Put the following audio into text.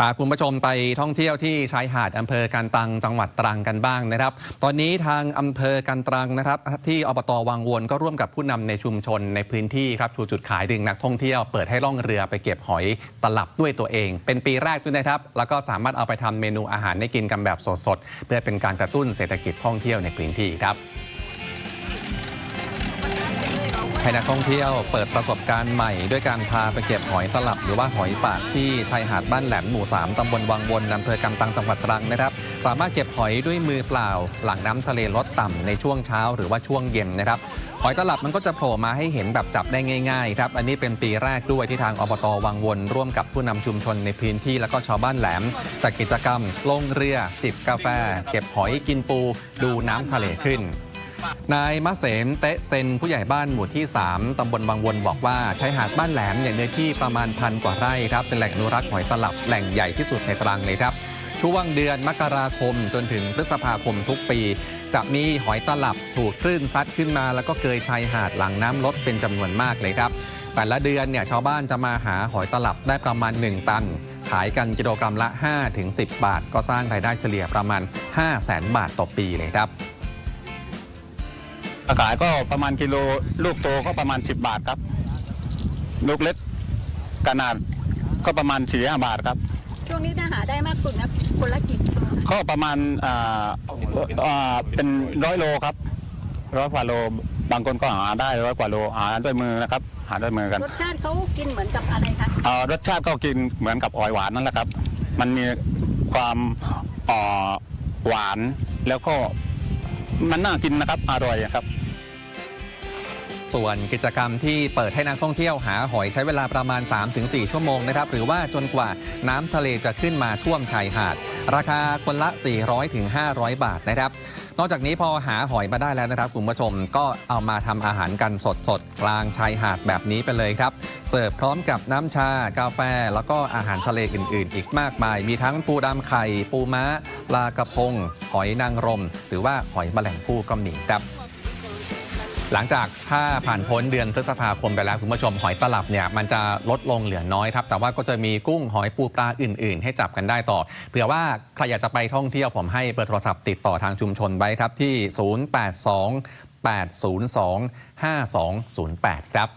พาคุณผู้ชมไปท่องเที่ยวที่ชายหาดอำเภอกันตังจังหวัดตรังกันบ้างนะครับ ตอนนี้ทางอำเภอกันตรังนะครับ ที่อบตวังวนก็ร่วมกับผู้นำในชุมชนในพื้นที่ครับชูจุดขายดึงนักท่องเที่ยวเปิดให้ล่องเรือไปเก็บหอยตลับด้วยตัวเอง เป็นปีแรกด้วยนะครับ แล้วก็สามารถเอาไปทำเมนูอาหารให้กินกันแบบสดๆเพื่อเป็นการกระตุ้นเศรษฐกิจท่องเที่ยวในพื้นที่ครับ ให้นักท่องเที่ยวเปิดประสบการณ์ใหม่ ด้วยการพาไปเก็บหอยตลับ หรือว่าหอยปากที่ชายหาดบ้านแหลมหมู่ 3 ตำบลวังวนอำเภอกำตังจังหวัดตรังนะครับ สามารถเก็บหอยด้วยมือเปล่า หลังน้ำทะเลลดต่ำในช่วงเช้าหรือว่าช่วงเย็นนะครับหอยตลับมันก็จะโผล่มาให้เห็นแบบจับได้ง่ายๆครับ อันนี้เป็นปีแรกด้วยที่ทางอบตวังวน ร่วมกับผู้นำชุมชนในพื้นที่แล้วก็ชาวบ้านแหลมจัดกิจกรรมลงเรือจิบกาแฟ เก็บหอยกินปู ดูน้ำทะเลขึ้น นายมะเสมเตะเซนผู้ใหญ่บ้านหมู่ที่ 3 ตำบลบางวนบอกว่าชายหาดบ้านแหลมเนี่ยเนื้อที่ประมาณพันกว่าไร่ครับ เป็นแหล่งอนุรักษ์หอยตลับแหล่งใหญ่ที่สุดในตรังเลยครับ ช่วงเดือนมกราคมจนถึงพฤษภาคมทุกปี จะมีหอยตลับถูกคลื่นซัดขึ้นมา แล้วก็เกยชายหาดหลังน้ำลดเป็นจำนวนมากเลยครับ แต่ละเดือนเนี่ยชาวบ้านจะมาหาหอยตลับได้ประมาณ 1 ตันขายกันกิโลกรัมละ 5-10 บาท ก็สร้างรายได้เฉลี่ยประมาณ 5 0 0แสนบาทต่อปีเลยครับ ขายก็ประมาณกิโลลูกโตก็ประมาณ 10 บาทครับ ลูกเล็กขนาดก็ประมาณ4ีบาทครับ ช่วงนี้ถ้าหาได้มากสุดนะคนละกี่กิโลก็ประมาณอ่าอ่าเป็นร้อยโลครับร้อยกว่าโลบางคนก็หาได้ร้อยกว่าโลหาด้วยมือนะครับ หาด้วยมือกันรสชาติเขากินเหมือนกับอะไรคะอ่ารสชาติก็กินเหมือนกับออยหวานนั่นแหละครับ มันมีความอ่อหวานแล้วก็ มันน่ากินนะครับอร่อยครับ ส่วนกิจกรรมที่เปิดให้นักท่องเที่ยวหาหอยใช้เวลาประมาณ 3-4 ชั่วโมงนะครับ หรือว่าจนกว่าน้ำทะเลจะขึ้นมาท่วมชายหาด ราคาคนละ 400-500 บาทนะครับ นอกจากนี้พอหาหอยมาได้แล้วนะครับคุณผู้ชมก็เอามาทำอาหารกันสดๆกลางชายหาดแบบนี้ไปเลยครับ เสิร์ฟพร้อมกับน้ำชากาแฟ แล้วก็อาหารทะเลอื่น ๆ อีกมากมาย มีทั้งปูดำไข่ ปูม้าปลากระพง หอยนางรม หรือว่าหอยแมลงภู่ก็มีครับ หลังจากถ้าผ่านพ้นเดือนพฤษภาคมไปแล้วคุณผู้ชมหอยตลับเนี่ยมันจะลดลงเหลือน้อยครับ แต่ว่าก็จะมีกุ้งหอยปูปลาอื่น ๆ ให้จับกันได้ต่อเผื่อว่าใครอยากจะไปท่องเที่ยวผมให้เบอร์โทรศัพท์ติดต่อทางชุมชนไว้ครับที่ 082 802 5208 ครับ